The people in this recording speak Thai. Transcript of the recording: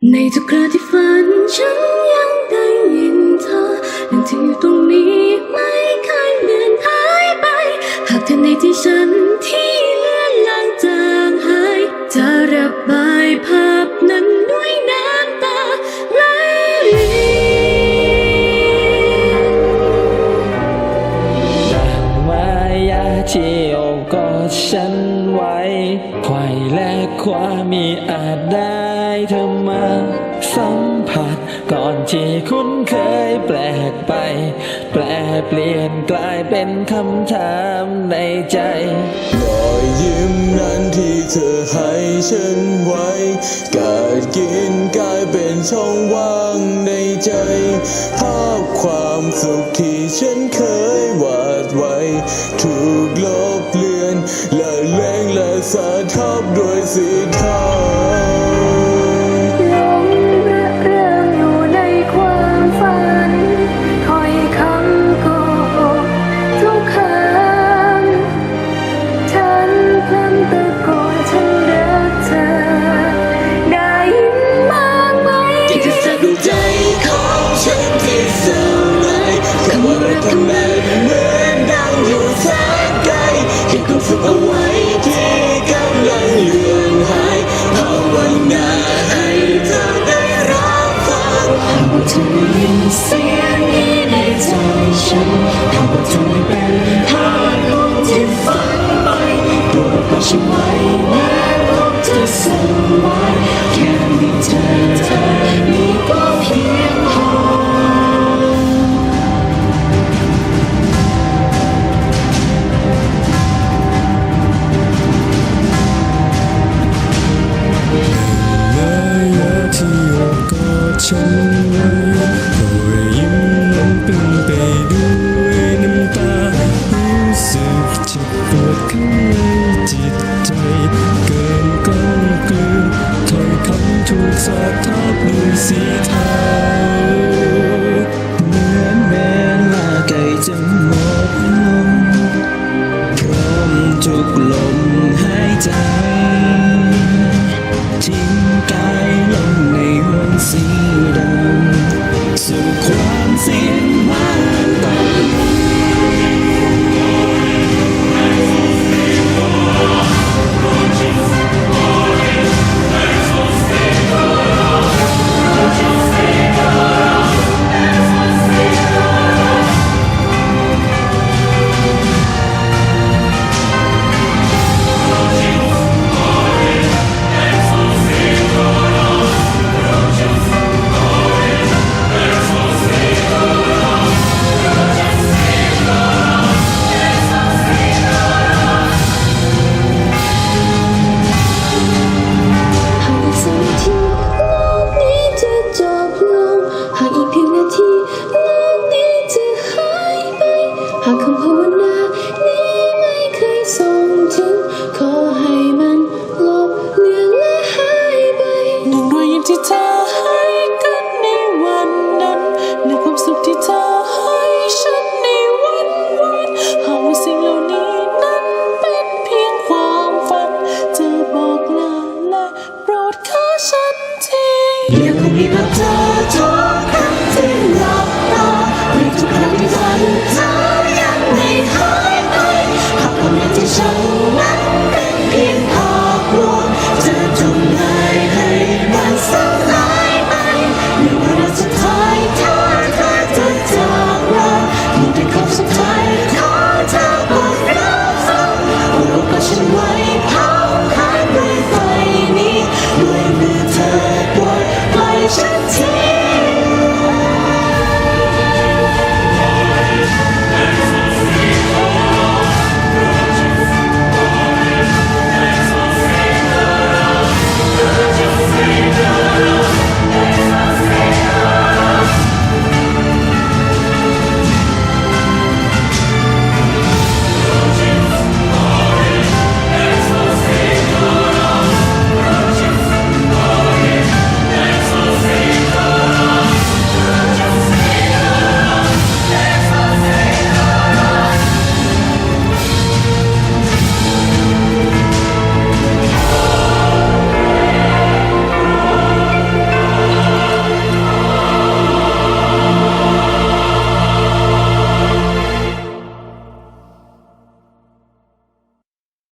ในทุกคราที่ฝันฉันยังได้ยินเธอนั่งที่อยู่ตรงนี้ไม่เคยเลือนหายไป หากเธอในที่ฉันที่เลือนลางจางหาย จะระบายภาพนั้นด้วยน้ำตาไหลลินมายาที่โอบกอดฉัน ไว้ไขว่และคว้ามีอาจได้เธอมาสัมผัสก่อนที่คุ้นเคยแปลกไป แปลเปลี่ยนกลายเป็นคำถามในใจรอยยิ้มนั้นที่เธอให้ฉันไว้กาดกินกลายเป็นช่องว่างในใจ ภาพความสุขที่ฉันเคยวาดไว้ ถูกลบเลือนและ เล้งและสะทับด้วยสี กทับด้วยสีเทาเหมือนแม่ลาไก่จะหมดลมพร้อมทุกลมหายใจ ทิ้งกายลงในห้วงสีดำสุข จะบอกล